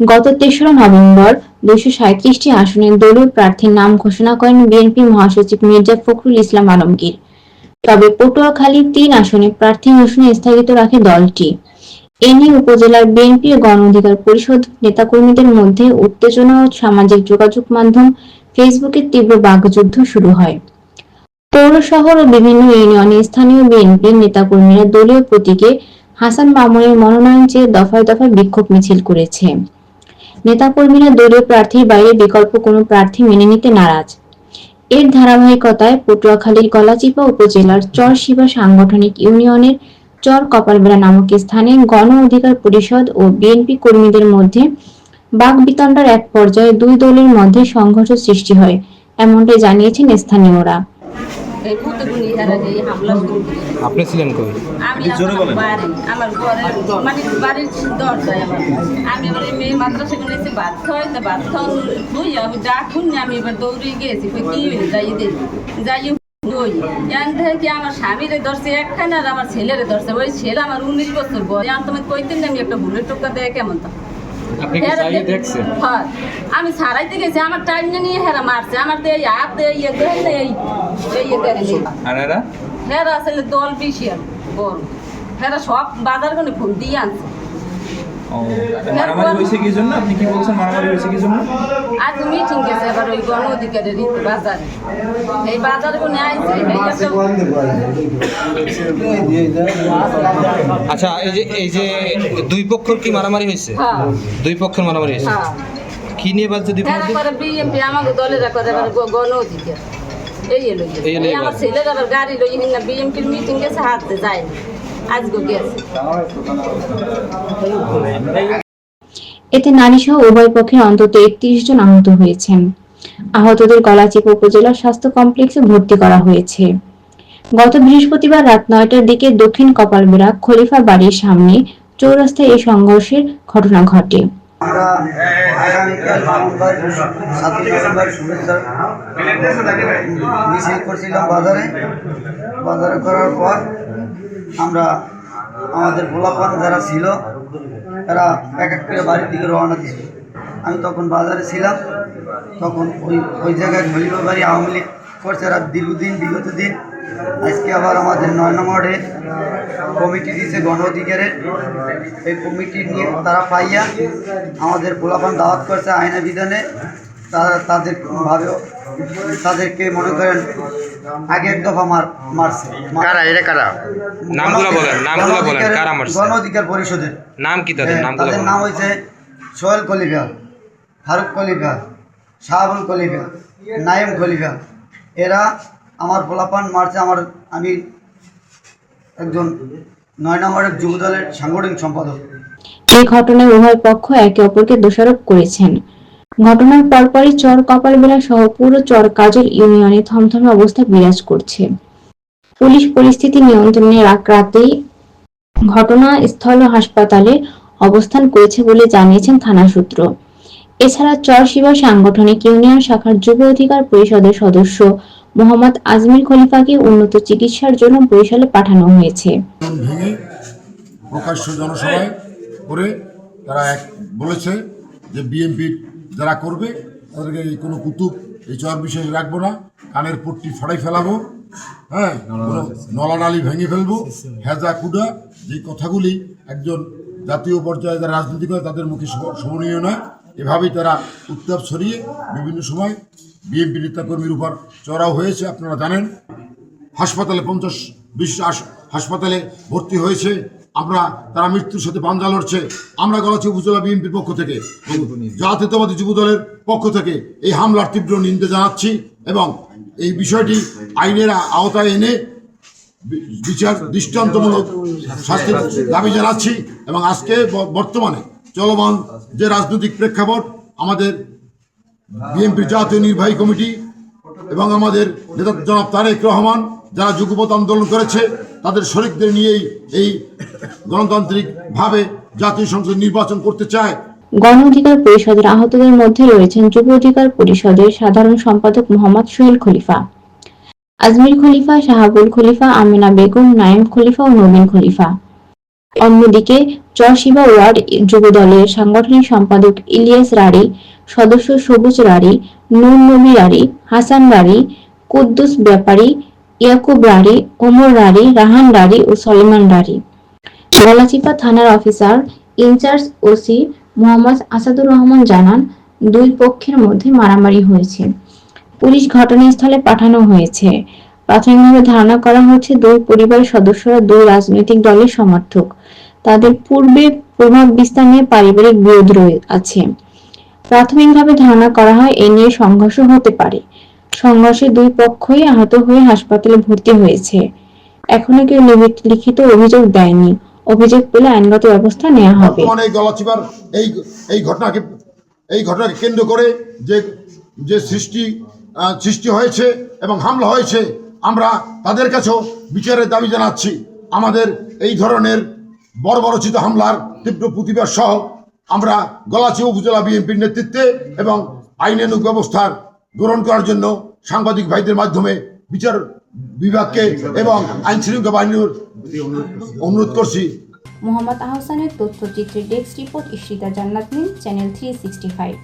গত তেসরা নভেম্বর দুইশো সাঁত্রিশটি আসনে দলীয় প্রার্থীর নাম ঘোষণা করেন বিএনপি মহাসচিব মির্জা ফখরুল ইসলাম আলমগীর। তবে পটুয়াখালীর তিন আসনে প্রার্থী ঘোষণা স্থগিত রাখে দলটি। এ নিয়ে উপজেলার বিএনপি গণ অধিকার পরিষদ নেতাকর্মীদের মধ্যে উত্তেজনা ও সামাজিক যোগাযোগ মাধ্যম ফেসবুকে তীব্র বাকযুদ্ধ শুরু হয়। পৌর শহর ও বিভিন্ন ইউনিয়নে স্থানীয় বিএনপির নেতাকর্মীরা দলীয় প্রতীকে হাসান মামুনের মনোনয়ন চেয়ে দফায় দফায় বিক্ষোভ মিছিল করেছে। নেতাকর্মীরা দলীয় প্রার্থীর বাইরে বিকল্প কোনো প্রার্থী মেনে নিতে নারাজ। এর ধারাবাহিকতায় পটুয়াখালীর গলাচিপা উপজেলার চর শিবা সাংগঠনিক ইউনিয়নের চর কপালবেড়া নামক স্থানে গণ অধিকার পরিষদ ও বিএনপি কর্মীদের মধ্যে বাকবিতণ্ডার এক পর্যায়ে দুই দলের মধ্যে সংঘর্ষ সৃষ্টি হয় এমনটাই জানিয়েছেন স্থানীয়রা। এই কুতুবুনি হেরা যে এই হামলা শুরু করে দিয়েছে। আপনি ছিলেন কই? আমি এখন বাড়ি আমার ঘরে মানে বাড়ির দরজায় আমার। আমি এবার এই মেয়ে মাদ্রাসা করে এসে ভাত খাওয়াই তা ভাত খাওয়ান দুই আমি যা শুনি আমি এবার দৌড়ে গিয়েছি। কই কি হইল? যাই দেখি। যাই ওই এন থেকে আমার স্বামীরে ধরছে একখানে আর আমার ছেলেরে ধরছে। ওই ছেলে আমার উনিশ বছর বয়স। এখন তোমার কইতেন না আমি একটা ভুলের টোকা দেয় কেমন তা। হয়। আমি সারাইতে গেছি আমার টাইম নিয়ে হেরা মারছে। আমার তো এই হাত এই। আর এরা? হেরা আসলে দল বেশি আর বড়। হেরা সব বাজার করে ফোন দিয়ে আনছে। ও মারামারি হয়েছে কি জন্য? আপনি কি বলছেন মারামারি হয়েছে কি জন্য? আজ মিটিং গেছে এবার ওই গণ অধিকারের রীতি বাজারে। এই বাজারে কোনো আইছে আচ্ছা এই যে এই যে দুই পক্ষর কি মারামারি হয়েছে? হ্যাঁ। দুই পক্ষের মারামারি হয়েছে। হ্যাঁ। কি নিয়ে বলছে দুই বিএমপি আমাকে দলেরা করে গণ অধিকার। এই এলো এই এলো এই আমার ছেলের আবার গাড়ি লই না বিএমপির মিটিং গেছে হাঁটতে যায় আজকে গেছে। এতে নারীসহ উভয় পক্ষের অন্তত একত্রিশ জন আহত হয়েছেন। আহতদের গলাচিপা উপজেলা স্বাস্থ্য কমপ্লেক্সে ভর্তি করা হয়েছে। গত বৃহস্পতিবার রাত নয়টার দিকে দক্ষিণ কপালবেড়া খলিফা বাড়ির সামনে চৌরাস্তায় এই সংঘর্ষের ঘটনা ঘটে। আমরা আগামীকাল নভেম্বর সাতই নভেম্বর শুভেচ্ছা মিছিল করছিলাম বাজারে। বাজারে করার পর আমরা আমাদের গোলাপান যারা ছিল, তারা এক এক করে বাড়ির দিকে রওনা দিছিল আমি তখন বাজারে ছিলাম, তখন ওই ওই জায়গায় খলিফা বাড়ি আওয়ামী লীগ করছে দীর্ঘদিন, বিগত দিন। আজকে আবার আমাদের নয় নম্বরে কমিটি দিয়েছে গণ অধিকারের এই কমিটি নিয়ে তারা পাইয়া আমাদের পোলাপান দাওয়াত করছে আইনা বিধানে। তারা তাদের ভাবে তাদেরকে মনে করেন আগে এক দফা মার মারছে। কারা? এটা কারা? নামগুলো বলেন নামগুলো বলেন কারা মারছে? গণ অধিকার পরিষদের। নাম কি তাদের? হ্যাঁ, নামগুলো তাদের নাম হয়েছে সোহেল কলিফা ফারুক কলিফা শাহাবুল কলিফা নাইম খলিফা এরা আমার পোলাপান মারছে আমার, আমি একজন নয় নম্বরের যুব দলের সাংগঠনিক সম্পাদক। এই ঘটনায় উভয় পক্ষ একে অপরকে দোষারোপ করেছেন। ঘটনার পরপরই চর কপালবেলা সহ পুরো চর কাজল ইউনিয়নে থমথমে অবস্থা বিরাজ করছে। পুলিশ পরিস্থিতি নিয়ন্ত্রণে রাখ রাতেই ঘটনাস্থল হাসপাতালে অবস্থান করেছে বলে জানিয়েছেন থানা সূত্র। এছাড়া চর শিবা সাংগঠনিক ইউনিয়ন শাখার যুব অধিকার পরিষদের সদস্য মোহাম্মদ আজমির খলিফাকে উন্নত চিকিৎসার জন্য বরিশালে পাঠানো হয়েছে। প্রকাশ্য জনসভায় করে তারা এক বলেছে যে বিএনপির যারা করবে, তাদেরকে কোনো কুতুব, এই চর বিশেষ রাখব না, কানের পট্টি ফাড়াই ফেলাবো হ্যাঁ নলানালি ভেঙে ফেলব, হেজা কুডা, যে কথাগুলি একজন জাতীয় পর্যায়ে যারা রাজনীতি করে তাদের মুখে শোভনীয় নয়, এভাবেই তারা উত্তাপ ছড়িয়ে বিভিন্ন সময় বিএনপি নেতাকর্মীর উপর চড়াও হয়েছে, আপনারা জানেন। হাসপাতালে পঞ্চাশ, বিশ হাসপাতালে ভর্তি হয়েছে। আমরা, তারা মৃত্যুর সাথে পাঞ্জা লড়ছে। আমরা গলাচি উপজেলা বিএনপির পক্ষ থেকে। জাতীয়তাবাদী যুব দলের পক্ষ থেকে এই হামলার তীব্র নিন্দা জানাচ্ছি এবং এই বিষয়টি আইনের আওতায় এনে বিচার দৃষ্টান্তমূলক শাস্তির দাবি জানাচ্ছি এবং আজকে বর্তমানে চলমান যে রাজনৈতিক প্রেক্ষাপট, আমাদের বিএনপির জাতীয় নির্বাহী কমিটি এবং আমাদের নেতা জনাব তারেক রহমান, যারা যুগপথ আন্দোলন করেছে, তাদের শরিকদের নিয়েই এই গণতান্ত্রিকভাবে জাতীয় সংসদ নির্বাচন করতে চায়। গণ অধিকার পরিষদের আহতদের মধ্যে রয়েছেন যুব অধিকার পরিষদের সাধারণ সম্পাদক মোহাম্মদ সোহেল খলিফা। আজমির খলিফা, শাহাবুল খলিফা, আমিনা বেগম নাইম খলিফা ও নবীন খলিফা। অন্যদিকে চরশিবা ওয়ার্ড যুব দলের সাংগঠনিক সম্পাদক ইলিয়াস রাড়ি সদস্য সবুজ রাড়ি নূর নবী রাড়ি হাসান রাড়ি কুদ্দুস ব্যাপারী, ইয়াকুব রাড়ি ওমর রাড়ি রাহান রাড়ি ও সলেমান রাড়ি গলাচিপা থানার officer in charge OC Mohammad Asadur Rahman জানান, দুই পক্ষের মধ্যে মারামারি হয়েছে। পুলিশ ঘটনাস্থলে পাঠানো হয়েছে। প্রাথমিকভাবে ধারণা করা হচ্ছে, দুই পরিবারের সদস্যরা দুই রাজনৈতিক দলের সমর্থক। তাদের পূর্বে প্রভাব বিস্তার নিয়ে পারিবারিক বিরোধ রয়ে আছে। প্রাথমিকভাবে ধারণা করা হয় এ নিয়ে সংঘর্ষ হতে পারে। সংঘর্ষে দুই পক্ষই আহত হয়ে হাসপাতালে ভর্তি হয়েছে। এখনও কেউ লিখিত- অভিযোগ দেয়নি। অভিযোগ পেলে আইনগত ব্যবস্থা নেওয়া হবে। এই গলাচিপার এই এই ঘটনাকে এই ঘটনাকে কেন্দ্র করে যে যে সৃষ্টি সৃষ্টি হয়েছে এবং হামলা হয়েছে আমরা তাদের কাছেও বিচারের দাবি জানাচ্ছি। আমাদের এই ধরনের বর্বরচিত হামলার তীব্র প্রতিবাদ সহ আমরা গলাচি উপজেলা বিএনপির নেতৃত্বে এবং আইনানুগ ব্যবস্থার গ্রহণ করার জন্য সাংবাদিক ভাইদের মাধ্যমে বিচার বিভাগকে এবং আইন শৃঙ্খলা বাহিনীর অনুরোধ করছি। মোহাম্মদ আহসানের তথ্যচিত্রে desk report Ishrita Jannatmin channel three sixty five